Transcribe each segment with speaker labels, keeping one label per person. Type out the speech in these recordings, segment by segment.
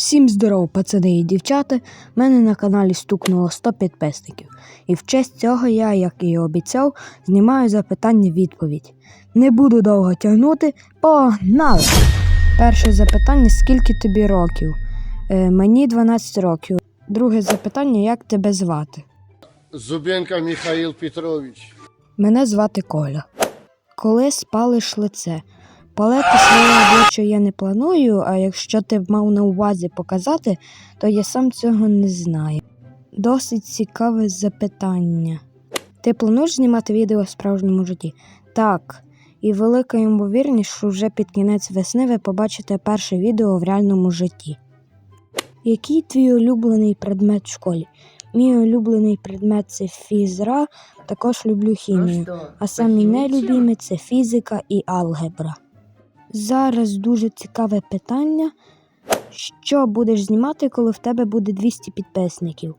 Speaker 1: Всім здоров, пацани і дівчата. В мене на каналі стукнуло 100 підписників. І в честь цього я, як і обіцяв, знімаю запитання відповідь. Не буду довго тягнути, погнали! Перше запитання: скільки тобі років? Е, мені 12 років. Друге запитання: як тебе звати?
Speaker 2: Зубенко Михаил Петрович.
Speaker 1: Мене звати Коля. Коли спалиш лице? Палити своє обличчя я не планую, а якщо ти мав на увазі показати, то я сам цього не знаю. Досить цікаве запитання. Ти плануєш знімати відео в справжньому житті? Так. І велика ймовірність, що вже під кінець весни ви побачите перше відео в реальному житті. Який твій улюблений предмет в школі? Мій улюблений предмет це фізра, також люблю хімію. А самі нелюбімі це фізика і алгебра. Зараз дуже цікаве питання. Що будеш знімати, коли в тебе буде 200 підписників?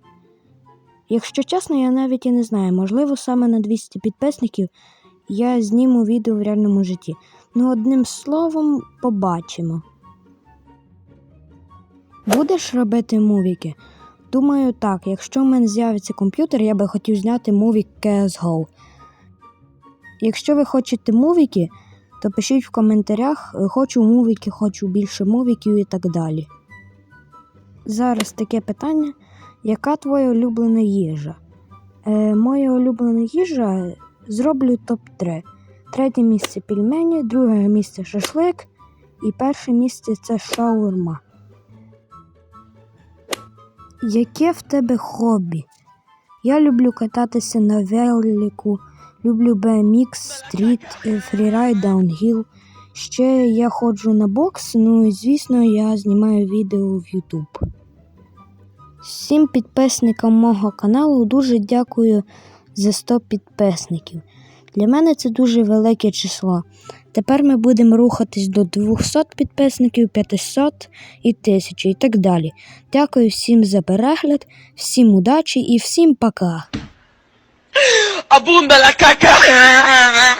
Speaker 1: Якщо чесно, я навіть і не знаю. Можливо, саме на 200 підписників я зніму відео в реальному житті. Ну, одним словом, побачимо. Будеш робити мувіки? Думаю, так. Якщо в мене з'явиться комп'ютер, я би хотів зняти мувік CSGO. Якщо ви хочете мувіки, то пишіть в коментарях е, хочу мувіки, хочу більше мувіків і так далі. Зараз таке питання: яка твоя улюблена їжа? Е, моя улюблена їжа зроблю топ-3. Третє місце пельмені, друге місце шашлик і перше місце це шаурма. Яке в тебе хобі? Я люблю кататися на велику, люблю BMX, стріт, фрірайд, даунхіл. Ще я ходжу на бокс, ну і звісно, я знімаю відео в YouTube. Всім підписникам мого каналу дуже дякую за 100 підписників. Для мене це дуже велике число. Тепер ми будемо рухатись до 200 підписників, 500 і 1000 і так далі. Дякую всім за перегляд, всім удачі і всім пока!
Speaker 3: Abunda la caca.